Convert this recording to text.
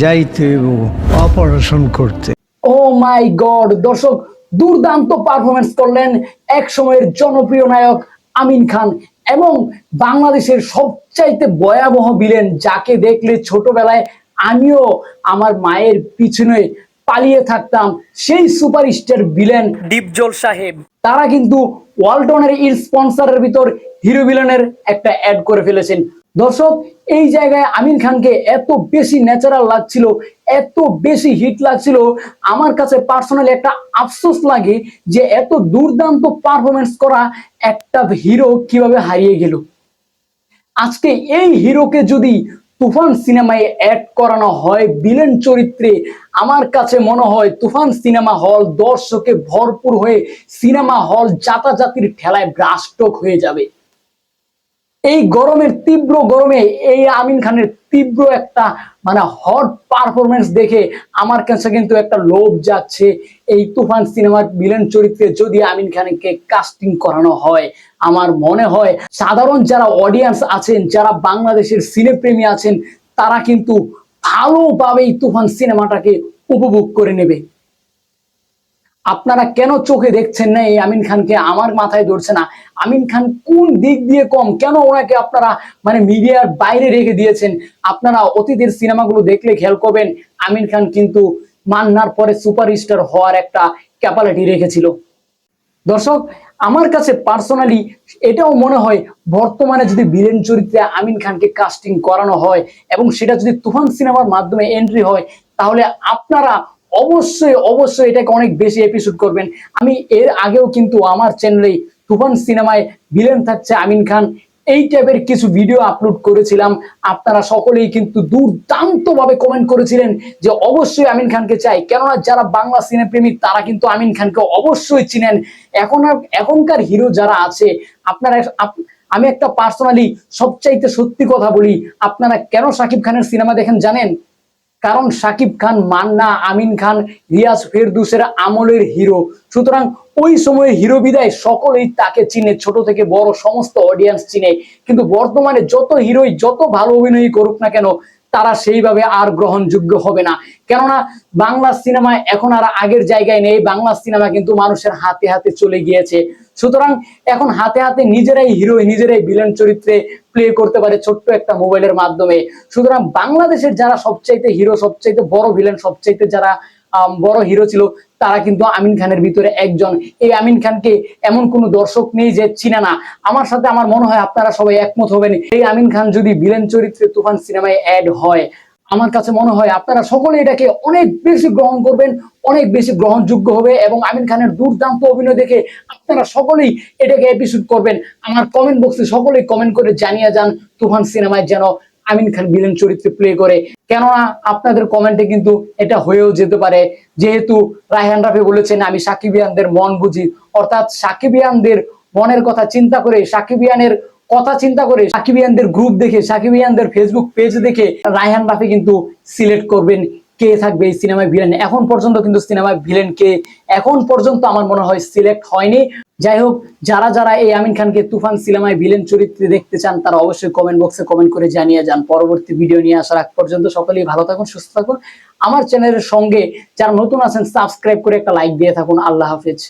যাইতে অপারেশন করতে। ও মাই গড দর্শক দুর্দান্ত পারফরমেন্স করলেন এক সময়ের জনপ্রিয় নায়ক আমিন খান এবং বাংলাদেশের সবচাইতে ভয়াবহ বিলেন যাকে দেখলে ছোটবেলায় আমিও আমার মায়ের পিছনে পালিয়ে থাকতাম সেই সুপারস্টার বিলেন ডিপজল সাহেব। তারা কিন্তু ওয়ালটনের স্পন্সরের ভিতর হিরো ভিলেনের একটা অ্যাড করে ফেলেছেন। দর্শক এই জায়গায় আমির খানকে এত বেশি ন্যাচারাল লাগছিল, এত বেশি হিট লাগছিল। আমার কাছে পার্সোনালি একটা আফসোস লাগে যে এত দুর্দান্ত পারফরমেন্স করা একটা হিরো কীভাবে হারিয়ে গেল। আজকে এই হিরোকে যদি তুফান সিনেমায় অ্যাড করানো হয় বিলেন চরিত্রে, আমার কাছে মনে হয় তুফান সিনেমা হল দর্শকে ভরপুর হয়ে সিনেমা হল জাতাজাতির ঠেলায় ব্রাস্টক হয়ে যাবে। এই গরমের তীব্র গরমে এই আমিন খানের তীব্র একটা মানে হট পারফরমেন্স দেখে আমার কাছে কিন্তু একটা লোভ যাচ্ছে। এই তুফান সিনেমার বিলেন চরিত্রে যদি আমিন খানকে কাস্টিং করানো হয়, আমার মনে হয় সাধারণ যারা অডিয়েন্স আছেন, যারা বাংলাদেশের সিনেপ্রেমী আছেন, তারা কিন্তু ভালোভাবে এই তুফান সিনেমাটাকে উপভোগ করে নেবে। আপনারা কেন চোখে দেখছেন না এই আমিন খানকে? আমার মাথায় ধরছে না। আমিন খান কোন দিক দিয়ে কম? কেন ওনাকে আপনারা মানে মিডিয়ার বাইরে রেখে দিয়েছেন? আপনারা অতীতের সিনেমাগুলো দেখলে খেয়াল করবেন, আমিন খান কিন্তু মান্নার পরে সুপারস্টার হওয়ার একটা ক্যাপালিটি রেখেছিল। দর্শক, আমার কাছে পার্সোনালি এটাও মনে হয় বর্তমানে যদি বীরেন চরিত্রে আমিন খানকে কাস্টিং করানো হয় এবং সেটা যদি তুফান সিনেমার মাধ্যমে এন্ট্রি হয়, তাহলে আপনারা অবশ্যই অবশ্যই এটাকে অনেক বেশি এপিসোড করবেন। আমি এর আগেও কিন্তু আমার চ্যানেলে তুফান সিনেমায় ভিলেন থাকছে আমিন খান। এই টাইপের কিছু ভিডিও আপলোড করেছিলাম। আপনারা সকলেই কিন্তু দুর্দান্ত ভাবে কমেন্ট করেছিলেন যে অবশ্যই আমিন খানকে চাই। কেননা যারা বাংলা সিনেপ্রেমী তারা কিন্তু আমিন খানকে অবশ্যই চিনেন। এখন এখনকার হিরো যারা আছে, আপনারা আমি একটা পার্সোনালি সবচাইতে সত্যি কথা বলি, আপনারা কেন সাকিব খানের সিনেমা দেখেন জানেন? কারণ সাকিব খান, মান্না, আমিন খান, রিয়াজ ফেরদুসের আমলের হিরো। সুতরাং ওই সময় হিরো বিদায় সকলেই তাকে চিনে, ছোট থেকে বড় সমস্ত অডিয়েন্স চিনে। কিন্তু বর্তমানে যত হিরোই, যত ভালো অভিনয় করুক না কেন, তারা সেইভাবে আর গ্রহণযোগ্য হবে না। কেননা বাংলা সিনেমা এখন আর আগের জায়গায় নেই। বাংলা সিনেমা কিন্তু মানুষের হাতে হাতে চলে গিয়েছে। সুতরাং এখন হাতে হাতে নিজেরাই হিরো নিজেরাই ভিলেন চরিত্রে প্লে করতে পারে ছোট্ট একটা মোবাইলের মাধ্যমে। সুতরাং বাংলাদেশের যারা সবচাইতে হিরো সবচাইতে বড় ভিলেন সবচাইতে যারা বড় হিরো ছিল, তারা কিন্তু আমিন খানের ভিতরে একজন। এই আমিন খানকে এমন কোনো দর্শক নেই যে চিনে না। আমার সাথে আমার মনে হয় আপনারা সবাই একমত হবেন। এই আমিন খান যদি ভিলেন চরিত্রে তুফান সিনেমায় অ্যাড হয় আমার কাছে মনে হয় আপনারা সকলে এটাকে অনেক বেশি গ্রহণ করবেন, অনেক বেশি গ্রহণযোগ্য হবে এবং আমিন খানের দুর্দান্ত অভিনয় দেখে আপনারা সকলেই এটাকে এপিসোড করবেন। আমার কমেন্ট বক্সে সকলেই কমেন্ট করে জানিয়ে যান তুফান সিনেমায় যেন আমিন খান ভিলেন চরিত্রে প্লে করে। কেননা আপনাদের কমেন্টে কিন্তু এটা হয়েও যেতে পারে। যেহেতু রায়হান রাফি বলেছেন, আমি সাকিবিয়ানদের মন বুঝি। অর্থাৎ সাকিবিয়ানদের মনের কথা চিন্তা করে সাকিবিয়ানের কথা চিন্তা করে সাকিবিয়ানদের গ্রুপ দেখে, সাকিবিয়ানদের ফেসবুক পেজ দেখে রায়হান রাফি কিন্তু সিলেক্ট করবেন কে থাকবে এই সিনেমায় ভিলেন এখন পর্যন্ত কিন্তু সিনেমায় ভিলেন কে? এখন পর্যন্ত আমার মনে হয় সিলেক্ট হয়নি। যাই হোক, যারা যারা এই আমিন খানকে তুফান সিনেমায় ভিলেন চরিত্রে দেখতে চান, তারা অবশ্যই কমেন্ট বক্সে কমেন্ট করে জানিয়ে যান। পরবর্তী ভিডিও নিয়ে আসার আগ পর্যন্ত সকলেই ভালো থাকুন, সুস্থ থাকুন। আমার চ্যানেলের সঙ্গে যারা নতুন আছেন সাবস্ক্রাইব করে একটা লাইক দিয়ে থাকুন। আল্লাহ হাফেজ।